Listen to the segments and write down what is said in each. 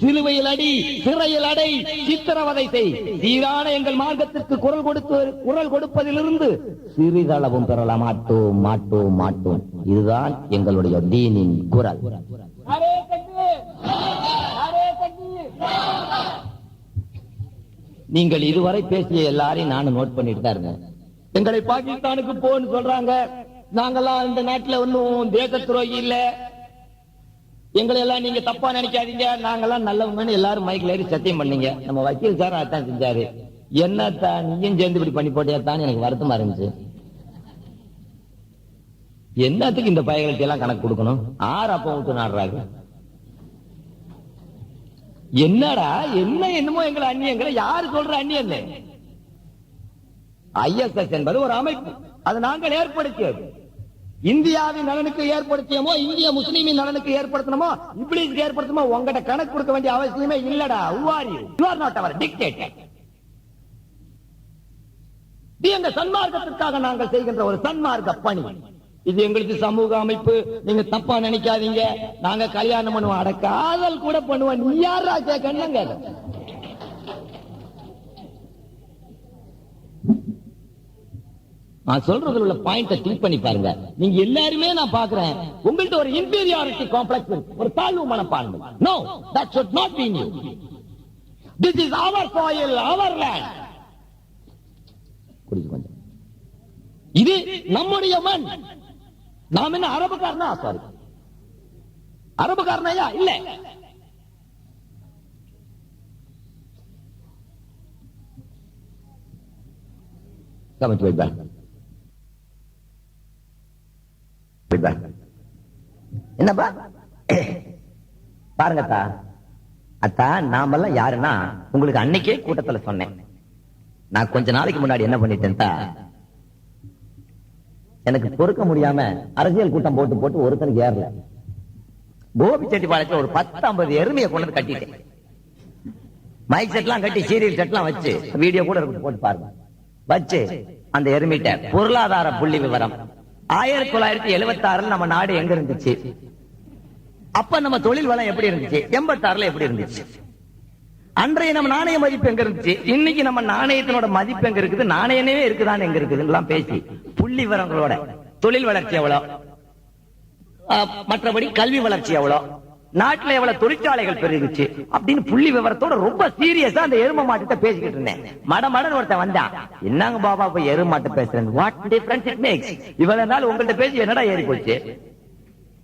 சிலுவையில் அடி சிறையில் அடை சித்திரவதை செய். சீரான எங்கள் மார்க்கத்திற்கு குரல் கொடுத்து குரல் கொடுப்பதிலிருந்து சிறிதளவும் பெறல மாட்டோம் மாட்டோம் மாட்டோம். இதுதான் எங்களுடைய தீனின் குரல். நீங்கள் இதுவரை பேசிய எல்லாரையும் நானும் நோட் பண்ணிட்டு தான் இருந்தேன். எங்களை பாகிஸ்தானுக்கு போன்னு சொல்றாங்க. நாங்கெல்லாம் இந்த நாட்டுல ஒன்னும் தேச துரோகி இல்ல. எங்களை எல்லாம் நீங்க தப்பா நினைக்காதீங்க. நாங்கெல்லாம் நல்லவங்கன்னு எல்லாரும் மைக்ல ஏறி சத்தியம் பண்ணீங்க. நம்ம வக்கீல் சார் அதான் செஞ்சாரு. என்னத்தா நீயும் சேர்ந்து இப்படி பண்ணி போட்டியாத்தான் எனக்கு வருத்தமா இருந்துச்சு. என்னத்துக்கு இந்த பயங்களுக்கு எல்லாம் கணக்கு கொடுக்கணும்? ஆறு அப்ப விட்டு நாடுறாங்க என்னடா? என்ன என்னமோ எங்களை அந்நியங்களை யாரு சொல்ற அந்நியன் ஐஎஸ்எஸ் என்பது ஒரு அமைப்பு. அது நாங்கள் ஏற்படுத்தியது. இந்தியாவின் நலனுக்கு ஏற்படுத்தியமோ இந்திய முஸ்லீமின் நலனுக்கு ஏற்படுத்தணுமோ இப்ளீஸ்க்கு ஏற்படுத்தணுமோ உங்ககிட்ட கணக்கு கொடுக்க வேண்டிய அவசியமே இல்லடா. உவாரி you are not are not இது எங்க சன்மார்க்கத்திற்காக நாங்கள் செய்கின்ற ஒரு சன்மார்க்க பணி. இது எங்களுக்கு சமூக அமைப்பு. நீங்க தப்பா நினைக்காதீங்க. நாங்க கல்யாணம் பண்ணுவோம். அட காதல் கூட பண்ணுவோம். நீ யாரா கேட்கணுங்க நான் சொல்றதுல உள்ள பாயிண்ட திங்க் பண்ணி பாருங்க. நீங்க எல்லாருமே நான் பாக்குறேன். உங்கள்ட்ட ஒரு இன்பீரியாரிட்டி காம்ப்ளெக்ஸ் ஒரு தாழ்வு மனப்பான்மை. No that should not be new this is our soil our land கொஞ்சம் இது நம்முடைய மண். நாம் என்ன அரபுக்காரனா? சாரி அரபுக்காரனையா இல்ல. கமெண்ட் வைப்பேன் வைப்பேன் என்னப்பா? பாருங்கத்தா அத்தா. நாமெல்லாம் யாருன்னா உங்களுக்கு அன்னைக்கே கூட்டத்துல சொன்னேன். நான் கொஞ்ச நாளைக்கு முன்னாடி என்ன பண்ணிட்டேன்டா எனக்கு பொறுக்க முடியாம அரசியல் கூட்டம் போட்டு போட்டு ஒருத்தனுக்கு ஏறல. கோபி செட்டிப்பாளையத்துல ஒரு பத்து ஐம்பது எருமையை கொண்டு கட்டிட்டேன். மைக் செட்லாம் கட்டி சீரியல் செட்லாம் வச்சு வீடியோ கூட இருக்கு போட்டு பாருங்க. வச்சு அந்த எருமிட்ட பொருளாதார புள்ளி விவரம். ஆயிரத்தி தொள்ளாயிரத்தி எழுபத்தி ஆறுல நம்ம நாடு எங்க இருந்துச்சு? அப்ப நம்ம தொழில் வளம் எப்படி இருந்துச்சு? எண்பத்தாறுல எப்படி இருந்துச்சு? அன்றைய நம்ம நாணய மதிப்பு எங்க இருந்துச்சு? இன்னைக்கு நம்ம நாணயத்தினோட மதிப்பு எங்க இருக்குது? நாணயமே இருக்குதான் எங்க இருக்குதுலாம் பேசி புள்ளி விவரங்களோட தொழில் வளர்ச்சி எவ்வளவு அஹ், மற்றபடி கல்வி வளர்ச்சி எவ்வளவு நாட்டுல எவ்வளவு தொழிற்சாலைகள் பெருகுச்சு அப்படின்னு புள்ளி விவரத்தோட ரொம்ப சீரியஸா அந்த எரும மாட்டத்தை பேசிக்கிட்டு இருந்தேன். மட மடன் ஒருத்தன் வந்தான். என்னங்க பாபா போய் எரும மாட்டை பேசுறேன் வாட் டிஃபரன்ஸ் இட் மேக்ஸ் இவ்வளவு நாள் உங்கள்ட்ட பேசி என்னடா ஏறி போச்சு?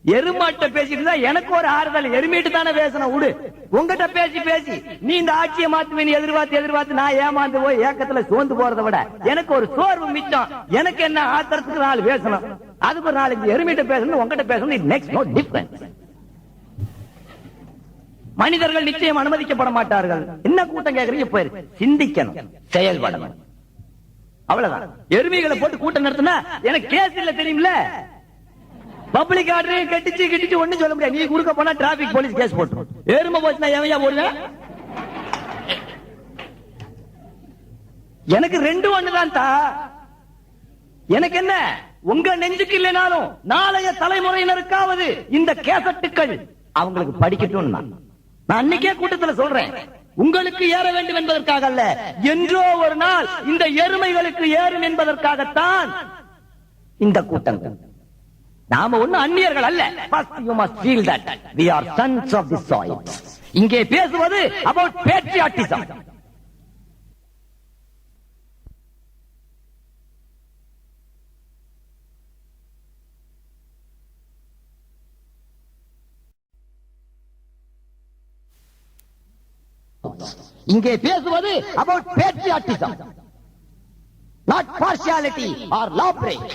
எருமாட்ட பேசிட்டு இருந்தா எனக்கு ஒரு ஆறுதல். எருமிட்டு தானே பேசணும் விடு. உங்ககிட்ட பேசி பேசி. நீ இந்த ஆட்சியை மாத்துவேன் எதிர்பார்த்து எதிர்பார்த்து நான் ஏமாந்து போய் ஏக்கத்துல சோர்ந்து போறதை விட எனக்கு ஒரு சோர்வு மிச்சம். எனக்கு என்ன ஆத்திரத்துக்கு நாலு பேசணும். அதுக்கு ஒரு நாளைக்கு எருமீட்ட பேசணும் உங்ககிட்ட பேசணும். நெக்ஸ்ட் நோ டிஃபரன்ஸ் மனிதர்கள் நிச்சயம் அனுமதிக்கப்பட மாட்டார்கள் என்ன கூட்டம் கேக்குறீங்க போயிரு. சிந்திக்கணும். செயல்படணும். அவ்வளவுதான். எருமைகளை போட்டு கூட்டம் நடத்தினா எனக்கு கேஸ் இல்ல தெரியும்ல? பப்ளிக் ஆர்டர் கட்டிச்சு கட்டிச்சு ஒண்ணு சொல்ல முடியாது. நீ குறுக்க போனா டிராபிக் போலீஸ் கேஸ் போட்டு எருமை போச்சுன்னா எவையா போடுங்க எனக்கு ரெண்டு ஒண்ணுதான் தா. எனக்கு என்ன? உங்க நெஞ்சுக்கு இல்லைனாலும் நாளைய தலைமுறையினருக்காவது இந்த கேசட்டுக்கள் அவங்களுக்கு படிக்கட்டும் நான் நான் அன்னைக்கே கூட்டத்துல சொல்றேன். உங்களுக்கு ஏற வேண்டும் என்பதற்காக அல்ல என்றோ ஒரு நாள் இந்த எருமைகளுக்கு ஏறும் என்பதற்காகத்தான் இந்த கூட்டங்கள். நாம ஒண்ணு அந்நியர்கள் அல்ல. இங்கே பேசுவது about patriotism that we are sons of the soil இங்கே பேசுவது about patriotism இங்கே பேசுவது not partiality or law break.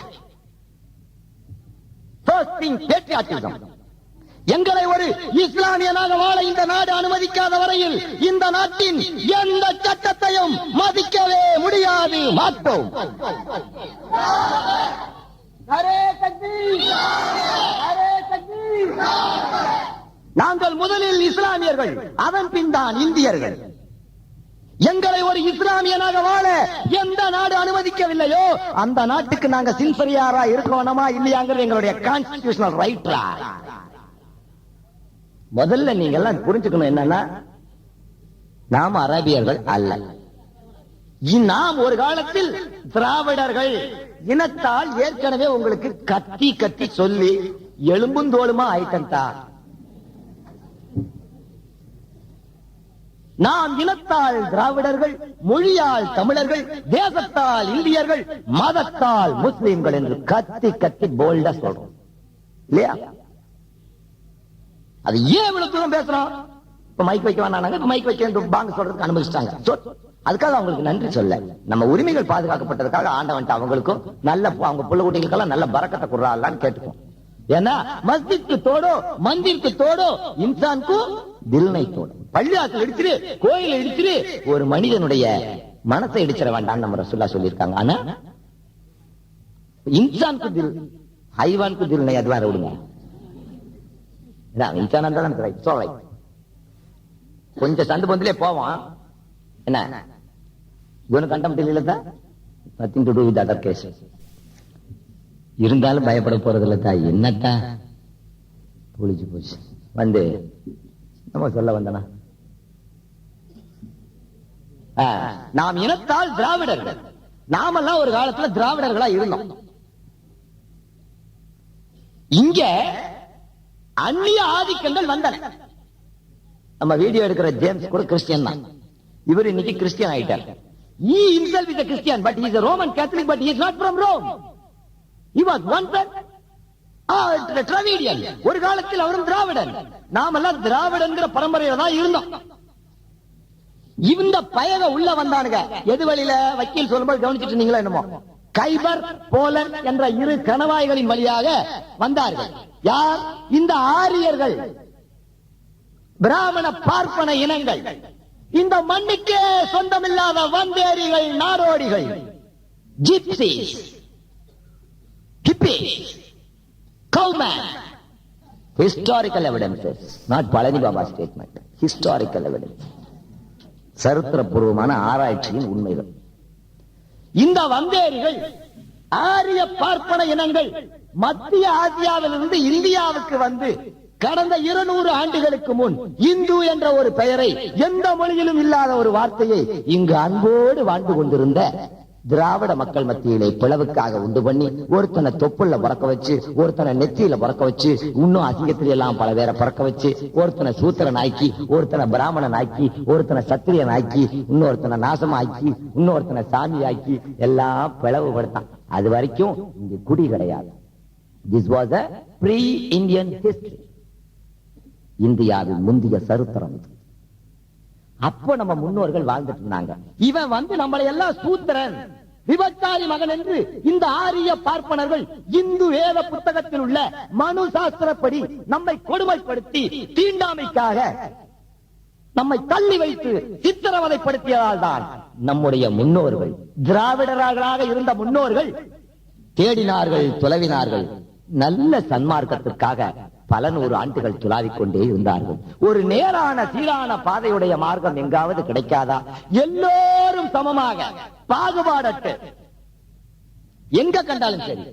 First thing, patriotism. எங்களை ஒரு இஸ்லாமியனாக வாழ இந்த நாடு அனுமதிக்காத வரையில் இந்த நாட்டின் எந்த சட்டத்தையும் மதிக்கவே முடியாது. மாட்டோம் நாங்கள் முதலில் இஸ்லாமியர்கள் அதன் பின் தான் இந்தியர்கள். எங்களை ஒரு இஸ்லாமியனாக வாழ எந்த நாடு அனுமதிக்கவில்லையோ அந்த நாட்டுக்கு நாங்க சின்சரியாரா இருக்கணுமா இல்லையாங்கிறது எங்களுடைய கான்ஸ்டிடியூஷனல் ரைட்டா முதல்ல நீங்க எல்லாம் புரிஞ்சுக்கணும் என்னன்னா நாம் அரபியர்கள் அல்ல. நாம் ஒரு காலத்தில் திராவிடர்கள் இனத்தால் ஏற்கனவே உங்களுக்கு கத்தி கத்தி சொல்லி எலும்பும் தோலுமா ஆயிட்டம் தான் நாம் இனத்தால் திராவிடர்கள் மொழியால் தமிழர்கள் தேசத்தால் இந்தியர்கள் மதத்தால் முஸ்லிம்கள் என்று கத்தி கத்தி போல்டா சொல்றோம். இல்லையா? அது ஏன் இவ்வளவு தூரம் பேசுறோம்? இப்ப மைக் வைக்க வேணாங்க மைக் வைக்க பாங்க சொல்றதுக்கு அனுமதிச்சிட்டாங்க. அதுக்காக அவங்களுக்கு நன்றி சொல்ல. நம்ம உரிமைகள் பாதுகாக்கப்பட்டதுக்காக ஆண்டவன்ட்டு அவங்களுக்கும் நல்ல அவங்க புள்ள குட்டிகளுக்கெல்லாம் நல்ல பறக்கத்தை கொடுறாங்களான்னு கேட்டுக்கோம் ஏன்னா மஸ்ஜித்க்கு தோடோ மந்திருக்கு தோடோ இன்சான்க்கு தில்னை தோடோ. பள்ளியாக்கள் இடிச்சிரு கோயில் இடிச்சிரு ஒரு மனிதனுடைய மனசை இடிச்சிட வேண்டாம் நம்ம ரசுல்லா சொல்லியிருக்காங்க. ஆனா இன்சான்க்கு தில் ஹைவான்க்கு தில்னை அது வேற விடுங்க. இதான் இன்சானா இருந்தாலும் எனக்கு right. So கொஞ்சம் சண்டு பந்திலே போவான். என்ன? இவனு கண்டம் தெரியல தான் nothing to do with other case இருந்தாலும் பயப்பட போறது இல்லத்தா என்னத்தா? புளிச்சு போச்சு. வந்து. நம்ம சொல்ல வந்தனா? நாம் இனத்தால் திராவிடர்கள். நாமெல்லாம் ஒரு காலத்துல திராவிடர்களா இருந்தோம். இங்க அந்நிய ஆதிக்கங்கள் வந்தன. நம்ம வீடியோ எடுக்கிற ஜேம்ஸ் கூட கிறிஸ்டியன் தான். இவர் இன்னைக்கு கிறிஸ்டியன் ஆயிட்டார். He himself is Christian but is Roman Catholic but is not from Rome is not Dravidian ஒரு காலத்தில் அவரும் திராவிடன். நாமெல்லாம் திராவிடங்கிற பரம்பரையில தான் இருந்தோம். இந்த பயக உள்ள வந்தானுங்க. எது வழியில? வக்கீல் சொல்லும்போது கவனிச்சிட்டு இருந்தீங்களா என்னமோ? கைபர் போலன் என்ற இரு கணவாய்களின் வழியாக வந்தார்கள். யார்? இந்த ஆரியர்கள். பிராமண பார்ப்பன இனங்கள். இந்த மண்ணுக்கே சொந்தமில்லாத வந்தேரிகள் நாரோடிகள் gypsies hippies cowmen historical evidences. Not Palani Baba statement historical evidence சரித்திரபூர்வமான ஆராய்ச்சியின் உண்மைகள். இந்த வந்தேரிகள் ஆரிய பார்ப்பன இனங்கள் மத்திய ஆசியாவிலிருந்து இந்தியாவுக்கு வந்து கடந்த இருநூறு ஆண்டுகளுக்கு முன் இந்து என்ற ஒரு பெயரை எந்த மொழியிலும் இல்லாத ஒரு வார்த்தையை இங்கு அன்போடு வாழ்ந்து கொண்டிருந்த திராவிட மக்கள் மத்தியிலே பிளவுக்காக உண்டு பண்ணி ஒருத்தனை தொப்புள்ள பறக்க வச்சு ஒருத்தனை நெத்தியில பறக்க வச்சு இன்னும் அசிங்கத்தில எல்லாம் பல பேரை பறக்க வச்சு ஒருத்தனை சூத்திரன் ஆக்கி ஒருத்தனை பிராமணன் ஆக்கி ஒருத்தனை சத்திரியன் ஆக்கி இன்னொருத்தனை நாசமாக்கி இன்னொருத்தனை சாமி ஆக்கி எல்லாம் பிளவுபடுத்தான். அது வரைக்கும் இங்க குடி கிடையாது. This was a pre Indian history இந்தியாவின் முந்தைய சரித்திரம் இது. அப்போ நம்ம முன்னோர்கள் வாழ்ந்துட்டு இருந்தாங்க. இவன் வந்து நம்மளை எல்லாம் சூத்திரன். விபச்சாரி மகன் என்று இந்த ஆரிய பார்ப்பனர்கள் இந்து வேத புத்தகத்தில் உள்ள மனு சாஸ்திரப்படி நம்மை கொடுமைப்படுத்தி தீண்டாமைக்காக நம்மை தள்ளி வைத்து சித்திரவதைப்படுத்தியதால் தான் நம்முடைய முன்னோர்கள் திராவிடர்களாக இருந்த முன்னோர்கள் தேடினார்கள் துளவினார்கள் நல்ல சன்மார்க்கத்திற்காக பல நூறு ஆண்டுகள் துளாவிக் கொண்டே இருந்தார்கள். ஒரு நேரான சீரான பாதையுடைய மார்க்கம் எங்காவது கிடைக்காதா? எல்லோரும் சமமாக பாகுபாடட்டு எங்க கண்டாலும் சரி.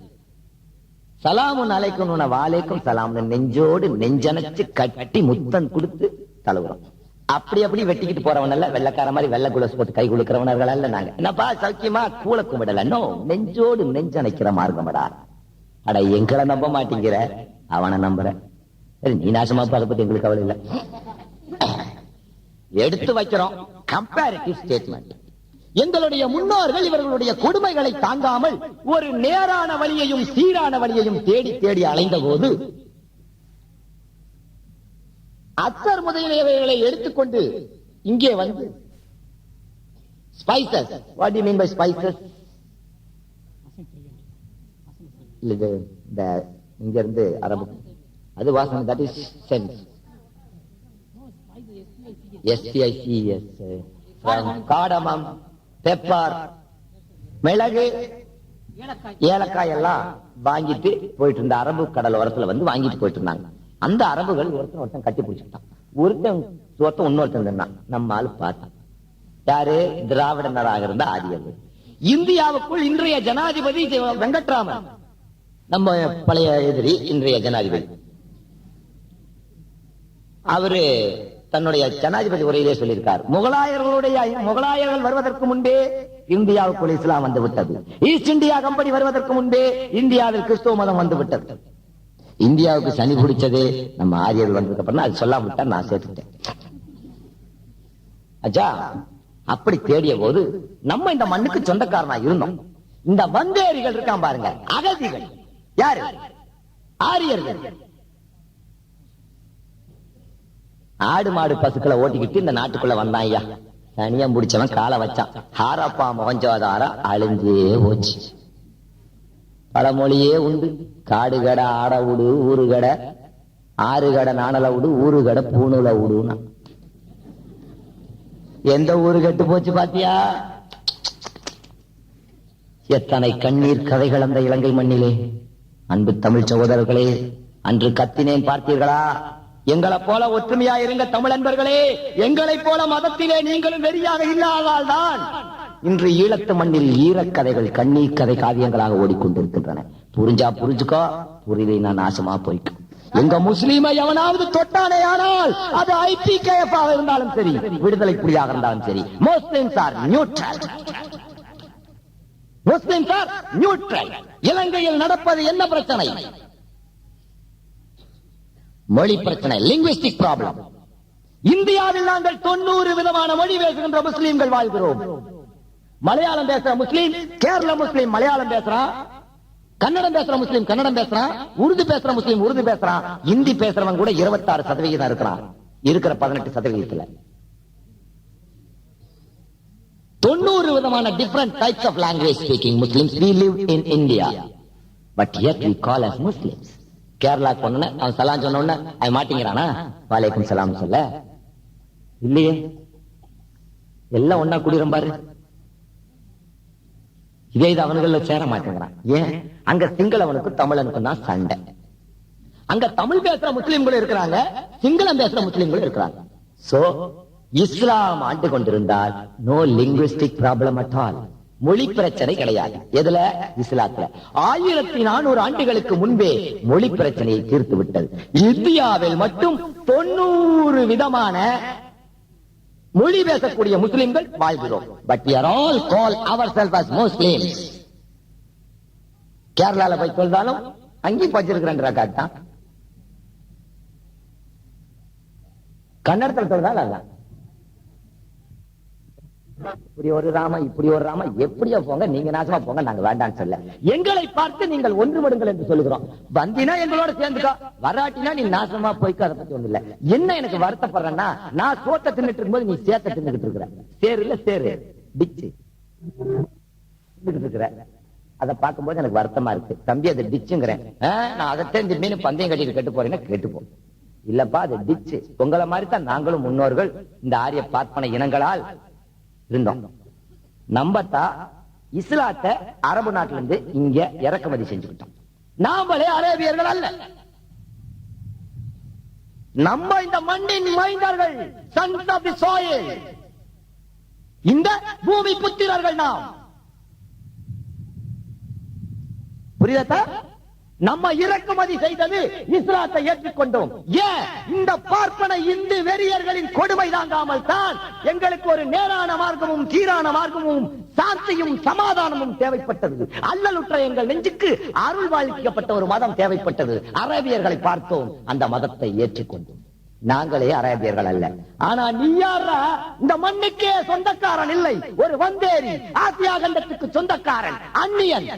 சலாமுன் அலைக்கும் வாழைக்கும் சலாம்னு நெஞ்சோடு நெஞ்சனைச்சு கட்டி முத்தம் கொடுத்து தழுவுறோம். அப்படி அப்படி வெட்டிக்கிட்டு போறவன் அல்ல வெள்ளக்கார மாதிரி வெள்ள குலஸ் போட்டு கை கொடுக்கிறவனர்கள் அல்ல நாங்க. என்னப்பா சௌக்கியமா? கூல கும்பிடல. நோ நெஞ்சோடு நெஞ்சனைக்கிற மார்க்கமடா. அட எங்களை நம்ப மாட்டேங்கிற. அவனை நம்புற. சரி நீ நாசமா அதை பத்தி எங்களுக்கு கவலை இல்ல. எடுத்து வைக்கிறோம் கம்பேரிட்டிவ் ஸ்டேட்மெண்ட் எங்களுடைய முன்னோர்கள் இவர்களுடைய கொடுமைகளை தாங்காமல் ஒரு நேரான வழியையும் சீரான வழியையும் தேடி தேடி அலைந்த போது அத்தர் முதலியவைகளை எடுத்துக்கொண்டு இங்கே வந்து spices what you mean by spices இந்த இங்கிருந்து அரபு. அது வாசனை that is scents S P I C S cardamom pepper மிளகு ஏலக்காய் எல்லாம் வாங்கிட்டு போயிட்டு இருந்த அரபு கடல் ஓரத்துல வந்து வாங்கிட்டு போயிட்டு இருந்தாங்க. அந்த அரபுகள் ஒருத்தன் ஒருத்தன் கட்டி பிடிச்சிட்டான் ஒருத்தன் ஒருத்தன் இன்னொருத்தன் இருந்தான். நம்ம ஆளு பார்த்தான். யாரு? திராவிடனராக இருந்த ஆரியர்கள். இந்தியாவுக்குள் இன்றைய ஜனாதிபதி வெங்கட்ராமன். நம்ம பழைய எதிரி இன்றைய ஜனாதிபதி. அவரு தன்னுடைய ஜனாதிபதி உரையிலே சொல்லியிருக்கார். முகலாயர்களுடைய முகலாயர்கள் வருவதற்கு முன்பே இந்தியாவுக்குள் இஸ்லாம் வந்துவிட்டது ஈஸ்ட் இந்தியா கம்பெனி வருவதற்கு முன்பே இந்தியாவில் கிறிஸ்துவ மதம் வந்து விட்டது. இந்தியாவுக்கு சனி பிடிச்சதே நம்ம ஆரியர்கள் வந்ததுக்கு அப்புறம் அது சொல்லாமட்டா நான் சேர்த்துட்டேன். அச்சா அப்படி தேடிய போது நம்ம இந்த மண்ணுக்கு சொந்தக்காரனா இருந்தோம். இந்த வந்தேரிகள் இருக்கான் பாருங்க அகதிகள். யாரு? ஆரியர்கள். ஆடு மாடு பசுக்களை ஓட்டிக்கிட்டு இந்த நாட்டுக்குள்ள வந்தான் ஐயா. தனியா முடிச்சவன் காலை வச்சான். ஹாரப்பா மொகஞ்சோதாரா அழிஞ்சே போச்சு. பழமொழியே உண்டு. காடு கடை ஆட விடு ஊரு கடை. ஆறு கடை நாணல விடு ஊரு கடை பூணுல விடுனா எந்த ஊரு கெட்டு போச்சு பாத்தியா? எத்தனை கண்ணீர் கதைகள் அந்த இலங்கை மண்ணிலே. அன்பு தமிழ் சகோதரர்களே அன்று கத்தினேன் பார்த்தீர்களா? எங்களை போல ஒற்றுமையா இருங்க தமிழ் அன்பர்களே. எங்களைப் போல மதத்திலே நீங்களும் வெறியாக இல்லாதால் தான் இன்று ஈழத்து மண்ணில் ஈரக்கதைகள் கண்ணீர் கதை காவியங்களாக ஓடிக்கொண்டிருக்கின்றன. புரிஞ்சா புரிஞ்சுக்கோ? புரியலைன்னா நாசமா போய்க்கும் எங்க முஸ்லீமை எவனாவது தொட்டானே ஆனால் அது ஐபிகேஎஃப் ஆக இருந்தாலும் சரி விடுதலை புலியாக இருந்தாலும் சரி Muslims are neutral. Muslim sir neutral இலங்கையில் நடப்பது என்ன பிரச்சனை? மொழி பிரச்சனை லிங்குவிஸ்டிக் ப்ராப்ளம் இந்தியாவில் நாங்கள் தொண்ணூறு விதமான மொழி பேசுகின்ற முஸ்லீம்கள் வாழ்கிறோம். மலையாளம் பேசுற முஸ்லீம் கேரள முஸ்லீம் மலையாளம் பேசுறான் கன்னடம் பேசுற முஸ்லீம் கன்னடம் பேசுறான் உருது பேசுற முஸ்லீம் உருது பேசுறான் இந்தி பேசுறவன் கூட இருபத்தாறு சதவிகிதம் இருக்கிறான். இருக்கிற பதினெட்டு சதவிகிதத்துல. தொண்ணூறு விதமான different types of language speaking Muslims we live in India but yet we call us muslims. Kerala போன அவன் சலாம் சொன்ன உடனே அவன் மாட்டிங்கிறானா? வாலைக்கும் சலாம் சொல்ல. இல்லையே. எல்லாம் ஒன்னா குடிரும் பாரு. இதே இது அவன்கள சேர மாட்டேங்கிறான். ஏன்? அங்க சிங்களவனுக்கும் தமிழனுக்கும் தான் சண்டை. அங்க தமிழ் பேசுற முஸ்லிம்களும் இருக்கிறாங்க சிங்களம் பேசுற முஸ்லிம்களும் இருக்கிறாங்க. சோ இஸ்லாம் ஆண்டு கொண்டிருந்தால் no linguistic problem at all மொழி பிரச்சனை கிடையாது. எதுல? இஸ்லாத்துல. ஆயிரத்தி நானூறு ஆண்டுகளுக்கு முன்பே மொழி பிரச்சனையை தீர்த்து விட்டது. இந்தியாவில் மட்டும் தொண்ணூறு விதமான மொழி பேசக்கூடிய முஸ்லிம்கள் வாழ்கிறோம். But we are all call our self as Muslim கேரளால போய் சொல்றாலும் அங்கேயும் வச்சிருக்கிறேன் ரகாட் தான் கன்னடத்தில் சொல்றாலும் அதான். இப்படி ஒரு ராம இப்படி ஒரு ராம எப்படியோ போங்க நீங்க நாசமா போங்க நாங்க வேண்டாம்னு சொல்ல எங்களை பார்த்து நீங்கள் ஒன்றுபடுங்கள் என்று சொல்லுகிறோம். வந்தினா எங்களோட சேர்ந்துக்கோ வராட்டினா நீ நாசமா போய்க்க அதை பத்தி ஒண்ணு இல்ல. என்ன எனக்கு வருத்தப்படுறேன்னா நான் சோத்த தின்னுட்டு இருக்கும்போது நீ சேத்த தின்னுட்டு இருக்கிற. சேரு இல்ல சேரு. டிச்சு. இருக்கிற. அதை பார்க்கும்போது எனக்கு வருத்தமா இருக்கு. தம்பி அது டிச்சுங்கிறேன். நான் அதை தெரிஞ்சு மீன் பந்தயம் கட்டிட்டு கெட்டு போறேன்னா கேட்டு போ இல்லப்பா அது டிச்சு. உங்களை மாதிரி தான் நாங்களும் முன்னோர்கள் இந்த ஆரிய பார்ப்பன இனங்களால் இருந்தோம். நம்பத்தா இஸ்லாத்தை அரபு நாட்டுல இருந்து இங்க இறக்குமதி செஞ்சுக்கிட்டோம். நாமளே அரேபியர்கள் அல்ல. நம்ம இந்த மண்ணின் மைந்தர்கள் சன்ஸ் ஆஃப் தி soil. இந்த பூமி புத்திரர்கள் நாம். புரியுதா நம்ம இறக்குமதி செய்தது இஸ்லாத்தை ஏற்றுக்கொண்டோம். ஏன்? இந்த பார்ப்பன இந்து வெறியர்களின் கொடுமை தாங்காமல் தான் எங்களுக்கு ஒரு நேரான மார்க்கமும் கீரான மார்க்கமும் சாந்தியும் சமாதானமும் தேவைப்பட்டது. அல்லலுற்ற எங்கள் நெஞ்சுக்கு அருள் வாழ்க்கப்பட்ட ஒரு மதம் தேவைப்பட்டது. அரேபியர்களை பார்த்தோம் அந்த மதத்தை ஏற்றுக்கொண்டோம். நாங்களே அரேபியர்கள் அல்ல. ஆனா நீ யாரா இந்த மண்ணுக்கே சொந்தக்காரன் இல்லை. ஒரு வந்தேரி ஆசியா கண்டத்துக்கு சொந்தக்காரன் அந்நியன்.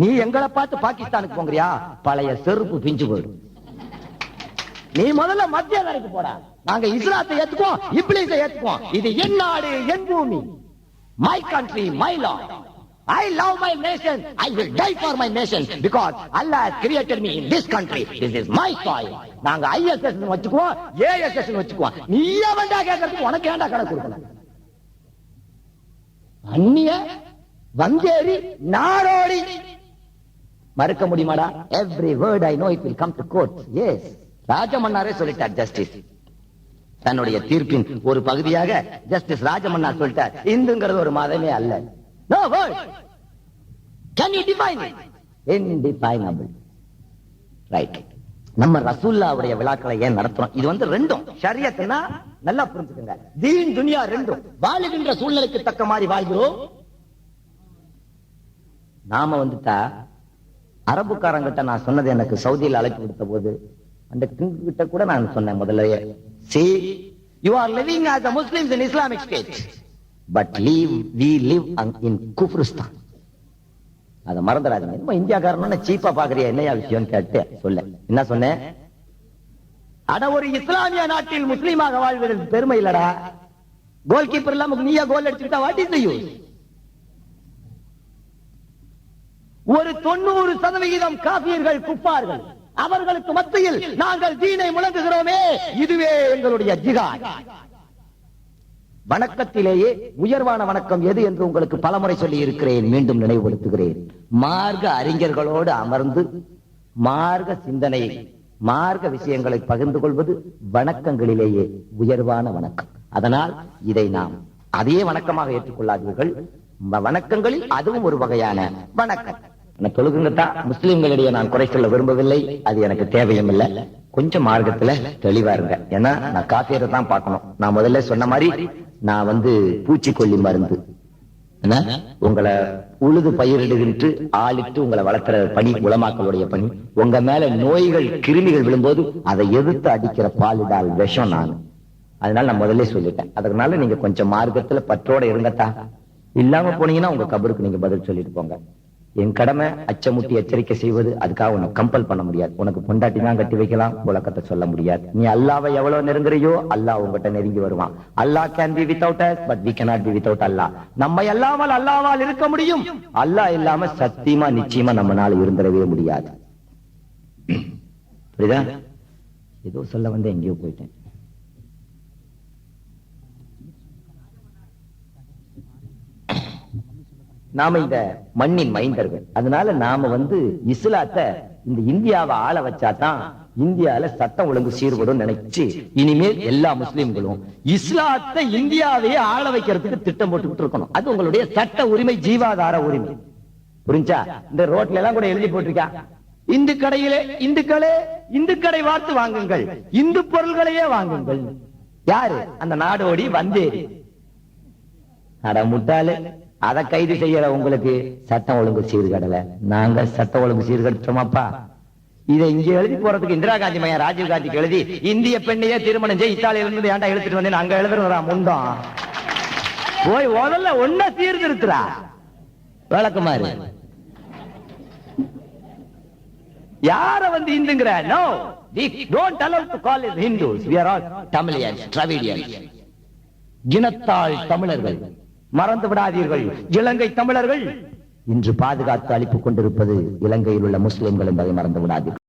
நீ எங்களை பார்த்து பாகிஸ்தானுக்கு போங்கறியா? பழைய செருப்பு பிஞ்சு போயிடும். நீ முதல்ல மத்திய தரைக்கு போடா. நாங்க இஸ்லாத்தை ஏத்துக்குவோம் இப்ளீஸை ஏத்துக்குவோம். இது என் நாடு என் பூமி. My country my law I love my nation. I will die for my nation because Allah has created me in this country. This is my soil. நாங்க ஐஎஸ்எஸ் வச்சுக்குவோம் ஏஎஸ்எஸ் வச்சுக்குவோம். நீ வேண்டா கேட்கறதுக்கு உனக்கு ஏண்டா கணக்கு கொடுக்கணும் அந்நிய வந்தேரி நாடோடி மறுக்க முடியுமாடா? Every word I know it will come to court S ராஜமன்னாரே சொல்லிட்டார் ஜஸ்டிஸ் தன்னுடைய தீர்ப்பின் ஒரு பகுதியாக ஜஸ்டிஸ் ராஜமன்னார் சொல்லிட்டார். இந்துங்கிறது ஒரு மதமே அல்ல. No word can you define indefinable right நம்ம ரசூல்லாவுடைய விழாக்களை ஏன் நடத்துறோம்? இது வந்து ரெண்டும். ஷரியத்னா நல்லா புரிஞ்சுக்கங்க. தீன் துனியா ரெண்டும். வாழுகின்ற சூழ்நிலைக்கு தக்க மாதிரி வாழ்கிறோம். நாம வந்துட்டா அரபுக்காரங்கிட்ட நான் சொன்னது எனக்கு சவுதியில் அழைப்பு விடுத்த போது அந்த கிங் கிட்ட கூட நான் சொன்னேன் முதல்லயே. See you are living as a muslims in islamic state but live we live மறந்துடாதீங்க. நம்ம இந்தியாக்காரன சீப்பா பாக்குறியா? என்னையா விஷயம்? கேட்டு சொல்ல என்ன சொன்னேன்? அட ஒரு இஸ்லாமிய நாட்டில் முஸ்லீமாக வாழ்வது பெருமை இல்லடா. கோல் கீப்பர் இல்லாம நீயா கோல் அடிச்சுக்கிட்டா வாட் இஸ் யூஸ் ஒரு தொண்ணூறு சதவிகிதம் காபியர்கள் குப்பார்கள். அவர்களுக்கு மத்தியில் நாங்கள் தீனை முழங்குகிறோமே. இதுவே எங்களுடைய ஜிகாத் வணக்கத்திலேயே உயர்வான வணக்கம் எது என்று உங்களுக்கு பலமுறை சொல்லி இருக்கிறேன் மீண்டும் நினைவுபடுத்துகிறேன். மார்க்க அறிஞர்களோடு அமர்ந்து மார்க்க சிந்தனை மார்க்க விஷயங்களை பகிர்ந்து கொள்வது வணக்கங்களிலேயே உயர்வான வணக்கம். அதனால் இதை நாம் அதே வணக்கமாக ஏற்றுக்கொள்ளாதீர்கள். வணக்கங்களில் அதுவும் ஒரு வகையான வணக்கம். எனக்கு முஸ்லிம்களிடையே நான் குறை சொல்ல விரும்பவில்லை. அது எனக்கு தேவையும் இல்லை கொஞ்சம் மார்க்கத்துல தெளிவா இருங்க. ஏன்னா நான் காஃபியரை தான் பார்க்கணும். நான் முதல்ல சொன்ன மாதிரி நான் வந்து பூச்சிக்கொல்லி மருந்து. உங்களை உழுது பயிரிடுகின்று ஆளிட்டு உங்களை வளர்க்கிற பணி உளமாக்களுடைய பணி. உங்க மேல நோய்கள் கிருமிகள் விழும்போது அதை எதிர்த்து அடிக்கிற பாலிடால் விஷம் நான். அதனால நான் முதல்ல சொல்லிட்டேன். அதனால நீங்க கொஞ்சம் மார்க்கத்துல பற்றோட இருங்கத்தா. இல்லாம போனீங்கன்னா உங்க கபருக்கு நீங்க பதில் சொல்லிட்டு போங்க. என் கடமை அச்சமுட்டி எச்சரிக்கை செய்வது அதுக்காக உன்னை கம்பல் பண்ண முடியாது. உனக்கு பொண்டாட்டி தான் கட்டி வைக்கலாம் உலகத்தை சொல்ல முடியாது. நீ அல்லாவை எவ்வளவு நெருங்குறியோ அல்லாஹ் உங்ககிட்ட நெருங்கி வருவான். Allah can be without us but we be without Allah. நம்ம அல்லாமல் அல்லாவால் இருக்க முடியும். அல்லாஹ் இல்லாம சத்தியமா நிச்சயமா நம்மனால இருந்துடவே முடியாது. புரியுதா? ஏதோ சொல்ல வந்து எங்கேயோ போயிட்டேன். நாம இந்த மண்ணின் மைந்தர்கள். அதனால நாம வந்து இஸ்லாத்த இந்த இந்தியாவை ஆள வச்சாதான் இந்தியால சட்டம் ஒழுங்கு சீர்படும் நினைச்சு இனிமேல் எல்லா முஸ்லிம்களும் இஸ்லாத்தை இந்தியாவையே ஆள வைக்கிறதுக்கு திட்டம் போட்டுக்கிட்டு இருக்கணும். அது உங்களுடைய சட்ட உரிமை ஜீவாதார உரிமை. புரிஞ்சா? இந்த ரோட்ல எல்லாம் கூட எழுதி போட்டிருக்கா? இந்து கடையிலே இந்துக்களே இந்து கடை வார்த்து வாங்குங்கள். இந்து பொருள்களையே வாங்குங்கள். யாரு? அந்த நாடோடி வந்தேரி. அட முட்டாளு. அத கைது செய்யற உங்களுக்கு சட்டம் ஒழுங்கு சீர்கடல நாங்க சட்டம் ஒழுங்கு சீர்கடுத்தோமாப்பா இதை இங்க எழுதி போறதுக்கு இந்திரா காந்தி மையம் ராஜீவ் காந்திக்கு எழுதி இந்திய பெண்ணையே திருமணம் செய்ய இத்தாலியில இருந்து ஏன்டா எழுத்துட்டு வந்தேன் அங்க எழுதுறா முண்டம் போய் முதல்ல ஒன்ன சீர்திருத்துறா. விளக்குமாறு யார வந்து இந்துங்கிற? No we don't allow to call it hindus. We are all tamilians dravidians. இனத்தாள் தமிழர்கள். மறந்து விடாதீர்கள். இலங்கை தமிழர்கள். இன்று பாதுகாத்து அளிப்புக் கொண்டிருப்பது இலங்கையில் உள்ள முஸ்லிம்கள் என்பதை மறந்து விடாதீர்கள்.